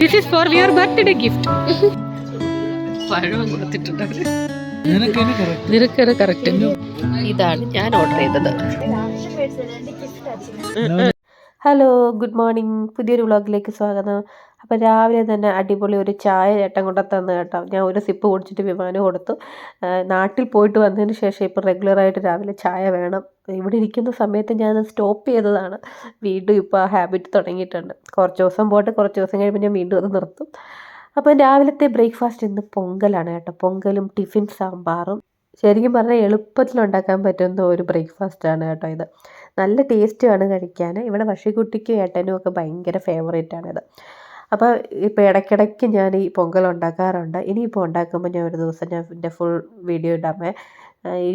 This is for your birthday gift പഴം കൊടുത്തിട്ടുണ്ട് അവർ നിനക്കത് കറക്റ്റ് ഇതാണ് ഞാൻ ഓർഡർ ചെയ്തത്. ഹലോ ഗുഡ് മോർണിംഗ് പുതിയൊരു വ്ളോഗിലേക്ക് സ്വാഗതം. അപ്പോൾ രാവിലെ തന്നെ അടിപൊളി ഒരു ചായ ചേട്ടൻ കൊണ്ട് തന്നു കേട്ടോ. ഞാൻ ഒരു സിപ്പ് കുടിച്ചിട്ട് വിമാനം കൊടുത്തു. നാട്ടിൽ പോയിട്ട് വന്നതിന് ശേഷം ഇപ്പോൾ റെഗുലറായിട്ട് രാവിലെ ചായ വേണം. ഇവിടെ ഇരിക്കുന്ന സമയത്ത് ഞാൻ സ്റ്റോപ്പ് ചെയ്തതാണ്. വീണ്ടും ഇപ്പോൾ ആ ഹാബിറ്റ് തുടങ്ങിയിട്ടുണ്ട്. കുറച്ച് ദിവസം പോയിട്ട് കുറച്ച് ദിവസം കഴിയുമ്പോൾ ഞാൻ വീണ്ടും അത് നിർത്തും. അപ്പോൾ രാവിലത്തെ ബ്രേക്ക്ഫാസ്റ്റ് ഇന്ന് പൊങ്കലാണ് കേട്ടോ. പൊങ്കലും ടിഫിൻ സാമ്പാറും. ശരിക്കും പറഞ്ഞാൽ എളുപ്പത്തിൽ ഉണ്ടാക്കാൻ പറ്റുന്ന ഒരു ബ്രേക്ക്ഫാസ്റ്റ് ആണ് കേട്ടോ ഇത്. നല്ല ടേസ്റ്റുമാണ് കഴിക്കാൻ. ഇവിടെ വഷിക്കുട്ടിക്കും ഏട്ടനും ഒക്കെ ഭയങ്കര ഫേവറേറ്റ് ആണിത് അപ്പോൾ ഇപ്പോൾ ഇടയ്ക്കിടയ്ക്ക് ഞാൻ ഈ പൊങ്കൽ ഉണ്ടാക്കാറുണ്ട്. ഇനിയിപ്പോൾ ഉണ്ടാക്കുമ്പോൾ ഞാൻ ഒരു ദിവസം ഞാൻ എന്റെ ഫുൾ വീഡിയോ ഇടാമേ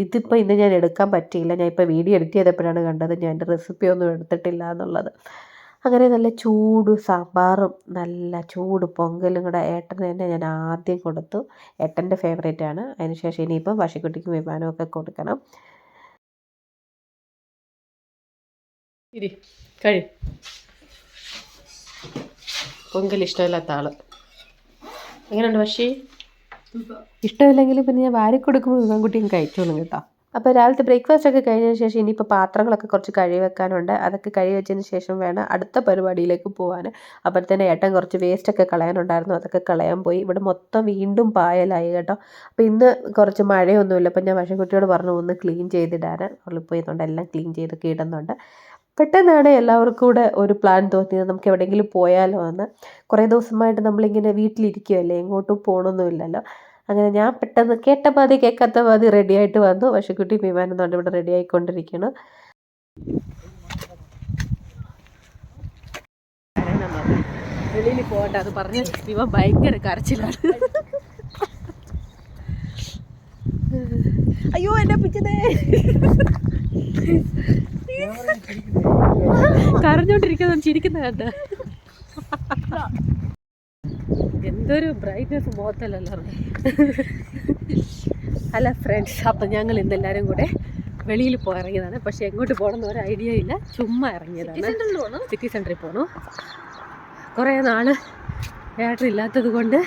ഇതിപ്പോൾ ഇന്ന് ഞാൻ എടുക്കാൻ പറ്റിയില്ല. ഞാൻ ഇപ്പോൾ വീഡിയോ എഡിറ്റ് ചെയ്തപ്പോഴാണ് കണ്ടത്. ഞാൻ എന്റെ റെസിപ്പി ഒന്നും എടുത്തിട്ടില്ല എന്നുള്ളത്. അങ്ങനെ നല്ല ചൂട് സാമ്പാറും നല്ല ചൂട് പൊങ്കലും കൂടെ ഏട്ടന് തന്നെ ഞാൻ ആദ്യം കൊടുത്തു. ഏട്ടന്റെ ഫേവറേറ്റ് ആണ്. അതിനുശേഷം ഇനിയിപ്പം വിമാനവും ഒക്കെ കൊടുക്കണം. ഇരി കഴി. പൊങ്കൽ ഇഷ്ടമില്ലാത്ത ആൾ. എങ്ങനെയുണ്ട് പക്ഷേ ഇഷ്ടമില്ലെങ്കിലും പിന്നെ ഞാൻ വാരി കൊടുക്കുമ്പോൾ വിമാൻകുട്ടിയും കഴിച്ചോളും കേട്ടോ. അപ്പോൾ രാവിലത്തെ ബ്രേക്ക്ഫാസ്റ്റ് ഒക്കെ കഴിഞ്ഞതിന് ശേഷം ഇനിയിപ്പോൾ പാത്രങ്ങളൊക്കെ കുറച്ച് കഴുകി വെക്കാനുണ്ട്. അതൊക്കെ കഴുകി വെച്ചതിന് ശേഷം വേണം അടുത്ത പരിപാടിയിലേക്ക് പോകാൻ അപ്പോഴത്തേന് ഏട്ടൻ കുറച്ച് വേസ്റ്റ് ഒക്കെ കളയാനുണ്ടായിരുന്നു. അതൊക്കെ കളയാൻ പോയി. ഇവിടെ മൊത്തം വീണ്ടും പായലായി കേട്ടോ. അപ്പോൾ ഇന്ന് കുറച്ച് മഴയൊന്നുമില്ല. അപ്പോൾ ഞാൻ വശംകുട്ടിയോട് പറഞ്ഞു ഒന്ന് ക്ലീൻ ചെയ്തിടാൻ ഉള്ളിൽ പോയിരുന്നുണ്ട് എല്ലാം ക്ലീൻ ചെയ്തൊക്കെ ഇടുന്നുണ്ട് പെട്ടെന്നാണ് എല്ലാവർക്കും കൂടെ ഒരു പ്ലാൻ തോന്നിയത്. നമുക്ക് എവിടെയെങ്കിലും പോയാലോ എന്ന്. കുറേ ദിവസമായിട്ട് നമ്മളിങ്ങനെ വീട്ടിലിരിക്കുകയല്ലേ എങ്ങോട്ടും പോകണമൊന്നുമില്ലല്ലോ അങ്ങനെ ഞാൻ പെട്ടെന്ന് കേട്ട പാതി കേൾക്കാത്ത പാതി റെഡി ആയിട്ട് വന്നു. കുട്ടി വിമാനം കൊണ്ട് ഇവിടെ റെഡി ആയിക്കൊണ്ടിരിക്കണം വെളിയിൽ അത് പറഞ്ഞ് ഇവ ഭയങ്കര കരച്ചിലാണ്. അയ്യോ എന്നെ പിച്ചതേ കരഞ്ഞോണ്ടിരിക്കുന്ന ചിരിക്കുന്ന കണ്ട. എന്തൊരു ബ്രൈറ്റ്നെസ് മുഖത്തല്ലല്ലോ അല്ല ഫ്രണ്ട്സ് അപ്പം ഞങ്ങൾ ഇന്നെല്ലാവരും കൂടെ വെളിയിൽ പോയി ഇറങ്ങിയതാണ് പക്ഷെ എങ്ങോട്ട് പോകണമെന്ന് ഒരു ഐഡിയ ഇല്ല. ചുമ്മാ ഇറങ്ങിയതാണ്. സിറ്റി സെന്ററിൽ പോകണു കുറേ നാൾ ഏട്ടൻ ഇല്ലാത്തത് കൊണ്ട്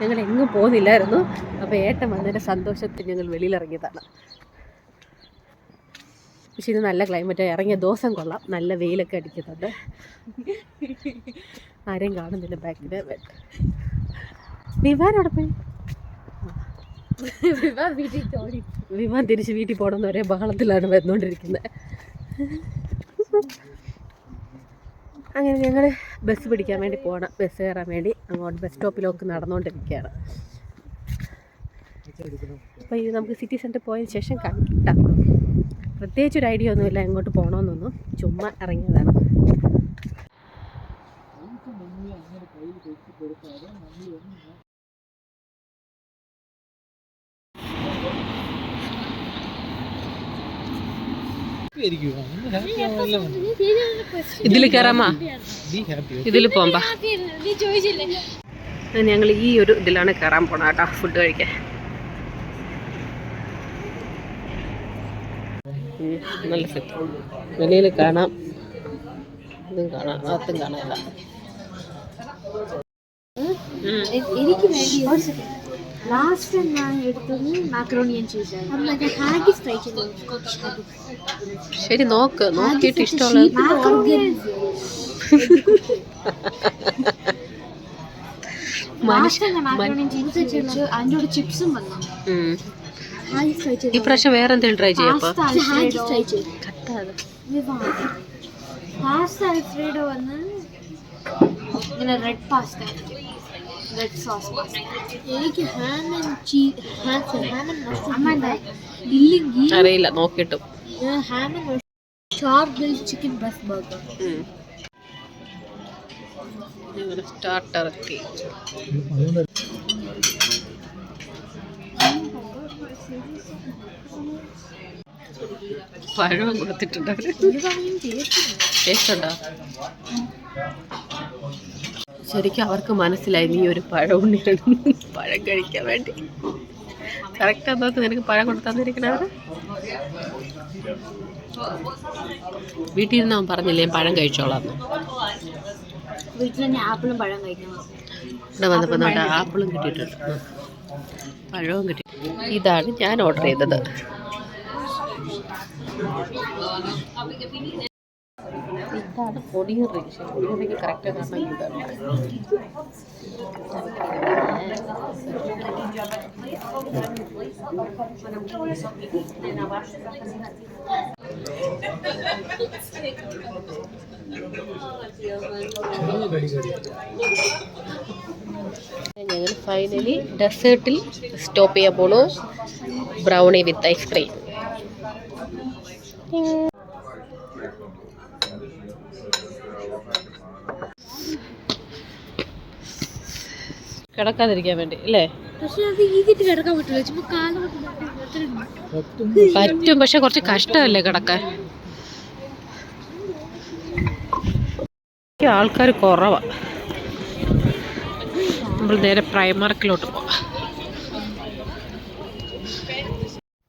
ഞങ്ങൾ എങ്ങും പോകുന്നില്ലായിരുന്നു. അപ്പോൾ ഏട്ടൻ വന്നതിന്റെ സന്തോഷത്തിൽ ഞങ്ങൾ വെളിയിലിറങ്ങിയതാണ് പക്ഷെ ഇത് നല്ല ക്ലൈമറ്റ് ഇറങ്ങിയ ദിവസം കൊള്ളാം. നല്ല വെയിലൊക്കെ അടിക്കുന്നുണ്ട്. ആരെയും കാണുന്നില്ല ബാക്കിൽ വിവാൻ അവിടെ പോയി? വിമാൻ തിരിച്ച് വീട്ടിൽ പോകണമെന്ന് ഒരേ ബഹളത്തിലാണ് വന്നുകൊണ്ടിരിക്കുന്നത്. അങ്ങനെ ഞങ്ങൾ ബസ് പിടിക്കാൻ വേണ്ടി പോകണം ബസ് കയറാൻ വേണ്ടി അങ്ങോട്ട് ബസ് സ്റ്റോപ്പിലേക്ക് നടന്നുകൊണ്ടിരിക്കുകയാണ്. അപ്പോൾ ഇത് നമുക്ക് സിറ്റി സെന്റർ പോയതിന് ശേഷം കണ്ടാം. പ്രത്യേകിച്ച് ഒരു ഐഡിയ ഒന്നുമില്ല എങ്ങോട്ട് പോകണമെന്നൊന്നും ചുമ്മാ ഇറങ്ങിയതാണ്. ഇതിൽ കയറാമാ ഇതിൽ പോകാം ഞങ്ങൾ ഈ ഒരു ഇതിലാണ് കയറാൻ പോണ കേട്ടോ ഫുഡ് കഴിക്കാൻ. നല്ല സെറ്റ് വെളിയിൽ കാണാം. ഇതും കാണാം അകത്തും കാണാനില്ല. എനിക്ക് വേണ്ടി ലാസ്റ്റ് ടൈം ഞാൻ എടുത്തത് മാക്രോണി ആൻഡ് ചീസ് ശരി നോക്ക്. നോക്കിയിട്ട് ഇഷ്ടമുള്ള കഴിച്ചു അതിന്റെ കൂടെ ചിപ്സും വന്നു. ഈ പ്രാവശ്യം വേറെ എന്തെങ്കിലും ട്രൈ ചെയ്യാം പാസ്ത അൽഫ്രേഡോ വന്ന്? ഇങ്ങനെ red pasta red sauce pasta എനിക്ക് ham and cheese ham and mushroom ഇല്ലെങ്കിൽ അറിയില്ല നോക്കിട്ട് ham and char grill chicken breast burger starter പഴം കൊടുത്തിട്ടുണ്ട് അവർ. ടേസ്റ്റ് ഉണ്ടോ ശരിക്കും അവർക്ക് മനസ്സിലായി നീ ഒരു പഴം ഉണ്ണിയാണ് പഴം കഴിക്കാൻ വേണ്ടി. കറക്റ്റ് അന്നത്തെ നിനക്ക് പഴം കൊടുത്തു തന്നിരിക്കണവർ വീട്ടിൽ നിന്ന് അവൻ പറഞ്ഞില്ലേ പഴം കഴിച്ചോളാം വീട്ടിൽ തന്നെ ആപ്പിളും പഴം കഴിക്കണം. ഇവിടെ വന്നപ്പോൾ നമ്മുടെ ആപ്പിളും കിട്ടിയിട്ടുണ്ട്. പഴവും കിട്ടി. ഇതാണ് ഞാൻ ഓർഡർ ചെയ്തത്. ഇതാണ് പൊടിയറി പൊടിയറിക്ക് കറക്റ്റ് കാരണം ഇതാണ് ഞങ്ങൾ ഫൈനലി ഡെസേർട്ടിൽ സ്റ്റോപ്പ് ചെയ്യാൻ പോണു. ബ്രൗണി വിത്ത് ഐസ്ക്രീം കിടക്കാതിരിക്കാൻ വേണ്ടി അല്ലേ? പറ്റും. പക്ഷെ കുറച്ച് കഷ്ടമല്ലേ കിടക്കാൻ? ആൾക്കാർ കുറവാ. നമ്മൾ നേരെ പ്രൈമാർക്കിലോട്ട് പോവാം.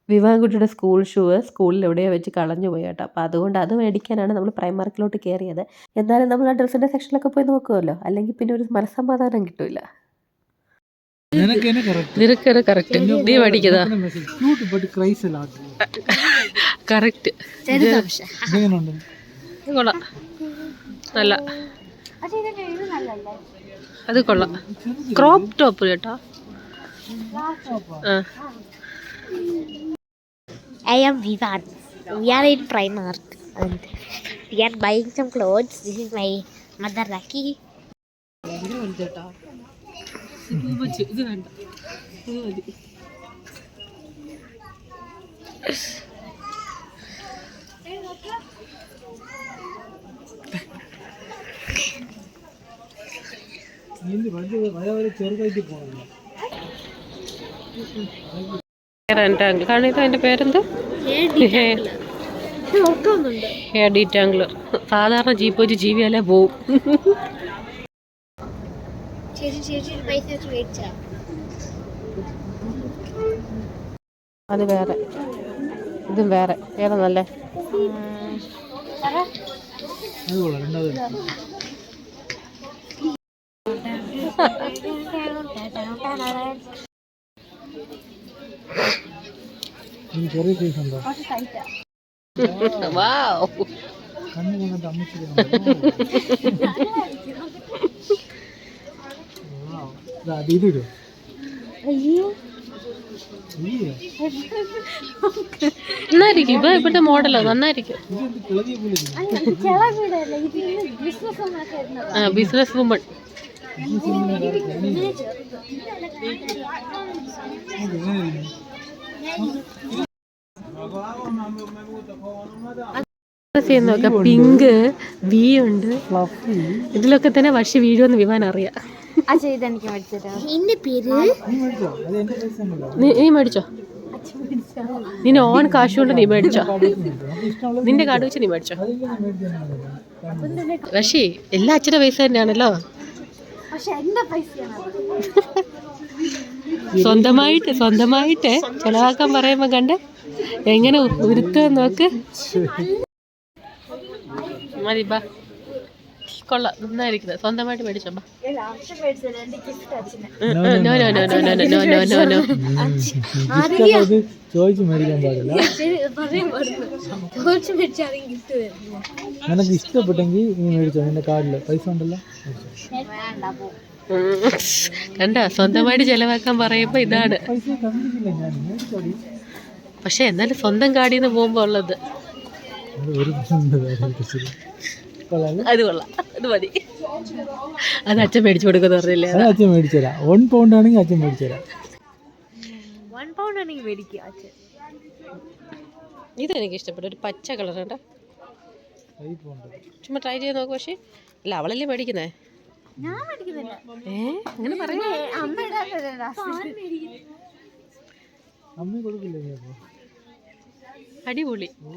വിവാഹൻകുട്ടിയുടെ സ്കൂൾ ഷൂ സ്കൂളിൽ എവിടെയോ വെച്ച് കളഞ്ഞു പോയി കേട്ടോ അപ്പോൾ അതുകൊണ്ട് അത് മേടിക്കാനാണ് നമ്മൾ പ്രൈമാർക്കിലോട്ട് കയറിയത്. എന്നാലും നമ്മൾ ആ ഡ്രസ്സിന്റെ സെക്ഷനിലൊക്കെ പോയി നോക്കുമല്ലോ അല്ലെങ്കിൽ പിന്നെ ഒരു മനസ്സമാധാനം കിട്ടില്ല നിനക്കത് കറക്റ്റ് നീ പഠിക്കതാ? കറക്റ്റ് കൊള്ളാം. നല്ല. അത് കൊള്ളാം. ക്രോപ്പ് ടോപ്പ് കേട്ടോ. I am Vivan. We are in Primark we are buying some clothes. This is my mother Rakhi കേട്ടോ. പൂവച്ച് ഇത് ടാങ്കിൾ സാധാരണ ജീപ്പ് വെച്ച് ജീവിയാലേ പോവും. ചേച്ചി ചേച്ചി പൈസ വെച്ച് മേടിച്ചാ. അത് വേറെ. ഇതും വേറെ. വേറെ നല്ലേ ചെറിയ സൈസ് ഉണ്ടോ വാവ് കണ്ണ് കൊണ്ടിട്ട് അമ്മച്ചിട്ട് ഇത് ഇടും. അയ്യോ. നന്നായിരിക്കും. ആ പിങ്ക് വി ഉണ്ട്. ഇതിലൊക്കെ തന്നെ വർഷ വീഴുമെന്ന് വിമാനം അറിയാം. അച്ഛാ ഇതെനിക്ക് മേടിച്ചിട്ടാ. എന്റെ പേര്? നീ മേടിച്ചോ? നിന്റെ ഓൺ കാശ് കൊണ്ട് നീ മേടിച്ചോ? നിന്റെ കാർഡ് വെച്ച് നീ മേടിച്ചോ? വശി എല്ലാ അച്ഛന്റെ പൈസ തന്നെയാണല്ലോ. പക്ഷെ സ്വന്തമായിട്ട് സ്വന്തമായിട്ട് ചെലവാക്കാൻ പറയുമ്പോ കണ്ട് എങ്ങനെ ഉരുത്തുക നോക്ക്. മതി ബാ. കൊള്ളാം നന്നായിരിക്കുന്നത്. സ്വന്തമായിട്ട് നീ നിന്റെ പൈസ കണ്ട സ്വന്തമായിട്ട് ചെലവാക്കാൻ പറയുമ്പോ ഇതാണ്. പക്ഷെ എന്നാലും സ്വന്തം കാടിന്ന് പോകുമ്പോ ഉള്ളത്. ഒരു അത് കൊള്ളാം. അത് മതി. അത് അച്ഛൻ മേടിച്ചു കൊടുക്കുന്ന പറഞ്ഞില്ലേ? അച്ഛൻ മേടിച്ചു തരാം. വൺ പൗണ്ട് ആണെങ്കിൽ അച്ഛൻ മേടിച്ചു തരാം. വൺ പൗണ്ട് ആണെങ്കിൽ മേടിക്കുക അച്ഛൻ. ഇതെനിക്ക് ഇഷ്ടപ്പെട്ടു. ഒരു പച്ച കളർ കേട്ടോ ചുമ്മാ ട്രൈ ചെയ്ത് നോക്ക് പക്ഷേ. അല്ല അവളല്ലേ മേടിക്കുന്നേ? ഏ? അങ്ങനെ പറയാ അടിപൊളി. ഓ.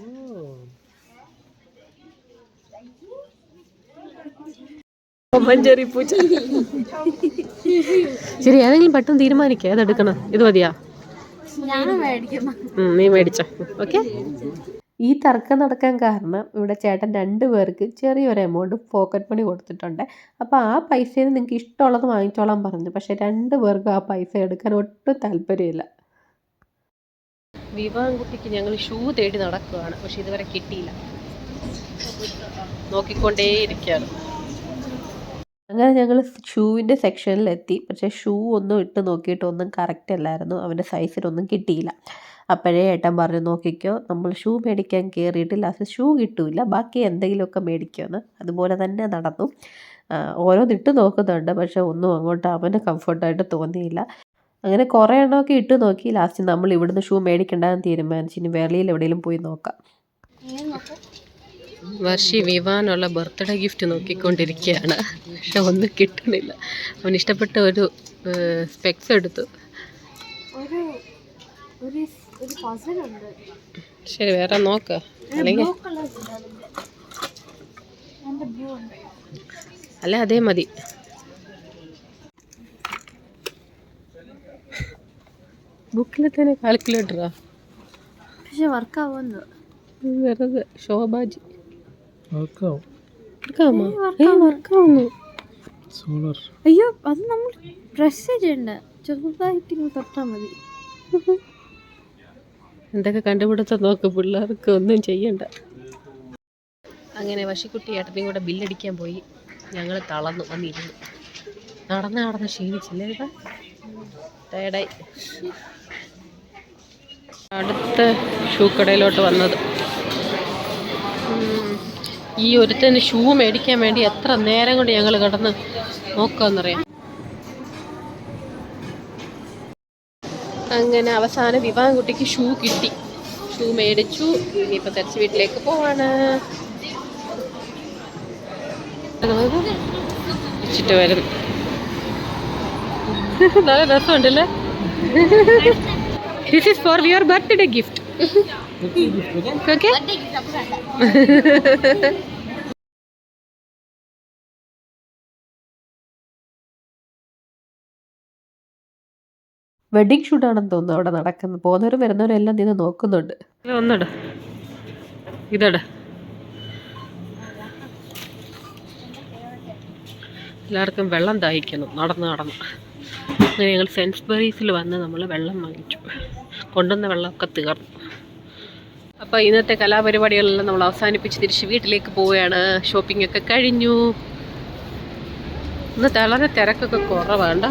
മഞ്ചേരി പൂച്ച. ശരി ഏതെങ്കിലും പെട്ടെന്ന് തീരുമാനിക്കുക ഏതെടുക്കണം ഇത് മതിയാ. നീ മേടിച്ചോ. ഓക്കെ? ഈ തർക്കം നടക്കാൻ കാരണം ഇവിടെ ചേട്ടൻ രണ്ട് പേർക്ക് ചെറിയൊരു എമൗണ്ട് പോക്കറ്റ് മണി കൊടുത്തിട്ടുണ്ട്. അപ്പോൾ ആ പൈസയിൽ നിങ്ങൾക്ക് ഇഷ്ടമുള്ളത് വാങ്ങിച്ചോളാൻ പറഞ്ഞു. പക്ഷേ രണ്ട് പേർക്കും ആ പൈസ എടുക്കാൻ ഒട്ടും താല്പര്യമില്ല. വിവാഹം കുട്ടിക്ക് ഞങ്ങൾ ഷൂ തേടി നടക്കുകയാണ്. പക്ഷെ ഇതുവരെ കിട്ടിയില്ല. നോക്കിക്കൊണ്ടേയിരിക്കുകയാണ്. അങ്ങനെ ഞങ്ങൾ ഷൂവിന്റെ സെക്ഷനിലെത്തി. പക്ഷേ ഷൂ ഒന്നും ഇട്ട് നോക്കിയിട്ട് ഒന്നും കറക്റ്റ് അല്ലായിരുന്നു. അവന്റെ സൈസിനൊന്നും കിട്ടിയില്ല. അപ്പോഴേ ഏട്ടൻ പറഞ്ഞു നോക്കിക്കോ നമ്മൾ ഷൂ മേടിക്കാൻ കയറിയിട്ട് ലാസ്റ്റ് ഷൂ കിട്ടൂല. ബാക്കി എന്തെങ്കിലുമൊക്കെ മേടിക്കുമെന്ന്. അതുപോലെ തന്നെ നടന്നു. ഓരോന്ന് ഓരോന്നിട്ട് നോക്കുന്നുണ്ട്. പക്ഷേ ഒന്നും അങ്ങോട്ട് അവന് കംഫർട്ടായിട്ട് തോന്നിയില്ല. അങ്ങനെ കുറേ എണ്ണമൊക്കെ ഇട്ട് നോക്കി. ലാസ്റ്റ് നമ്മൾ ഇവിടുന്ന് ഷൂ മേടിക്കണ്ടെന്ന് തീരുമാനിച്ചു. ഇനി വെളിയിൽ എവിടെയെങ്കിലും പോയി നോക്കാം. വർഷി വിവാനുള്ള ബർത്ത്ഡേ ഗിഫ്റ്റ് നോക്കിക്കൊണ്ടിരിക്കുകയാണ്. പക്ഷെ ഒന്നും കിട്ടുന്നില്ല. അവൻ ഇഷ്ടപ്പെട്ട ഒരു സ്പെക്സ് എടുത്തു. ശരി വേറെ നോക്ക. അല്ലെങ്കിൽ അല്ല അതേ മതി. ബുക്കിൽ തന്നെ കാൽക്കുലേറ്ററാ പക്ഷെ വർക്കാവുന്നു വെറുതെ ശോഭാജി. വർക്കാവും. വർക്കാമോ ഏ വർക്കാവുന്നു. സോളർ. അയ്യോ അത് നമ്മൾ ഡ്രസ് ചെയ്യണ്ട. ചെറുതായിട്ട് ഇങ്ങനെ തൊട്ടാൽ മതി. എന്തൊക്കെ കണ്ടുപിടുത്തം നോക്ക് പിള്ളേർക്ക് ഒന്നും ചെയ്യണ്ട. അങ്ങനെ വശിക്കുട്ടി ഏട്ടനെയും കൂടെ ബില്ലടിക്കാൻ പോയി. ഞങ്ങൾ തളർന്നു വന്നിരുന്നു. നടന്ന് നടന്ന് ക്ഷീണിച്ചില്ലേ ടയർഡായി. അടുത്ത ഷൂ കടയിലോട്ട് വന്നത്. ഈ ഒരുത്തന് ഷൂ മേടിക്കാൻ വേണ്ടി എത്ര നേരം കൊണ്ട് ഞങ്ങൾ കിടന്ന് നോക്കാന്നറിയാം. അങ്ങനെ അവസാന വിവാഹം കുട്ടിക്ക് ഷൂ കിട്ടി. ഷൂ മേടിച്ചു. ഇനിയിപ്പോൾ തിരിച്ച് വീട്ടിലേക്ക് പോവാണ്. വെച്ചിട്ട് വരും. നല്ല രസമുണ്ടല്ലേ? This is for your birthday gift okay wedding ഷൂട്ടാണെന്ന് തോന്നുന്നു അവിടെ നടക്കുന്നത്. പോകുന്നവരും വരുന്നവരും എല്ലാം നിന്ന് നോക്കുന്നുണ്ട്. ഒന്നട. ഇതട. എല്ലാവർക്കും വെള്ളം ദാഹിക്കണം. നടന്ന് നടന്ന്. അങ്ങനെ ഞങ്ങൾ സെൻസ്ബറീസിൽ വന്ന് നമ്മൾ വെള്ളം വാങ്ങിച്ചു. കൊണ്ടുവന്ന വെള്ളമൊക്കെ തീർന്നു. അപ്പോൾ ഇന്നത്തെ കലാപരിപാടികളെല്ലാം നമ്മൾ അവസാനിപ്പിച്ച് തിരിച്ച് വീട്ടിലേക്ക് പോവുകയാണ്. ഷോപ്പിംഗ് ഒക്കെ കഴിഞ്ഞു. ഇന്ന് വളരെ തിരക്കൊക്കെ കുറവാണ്ട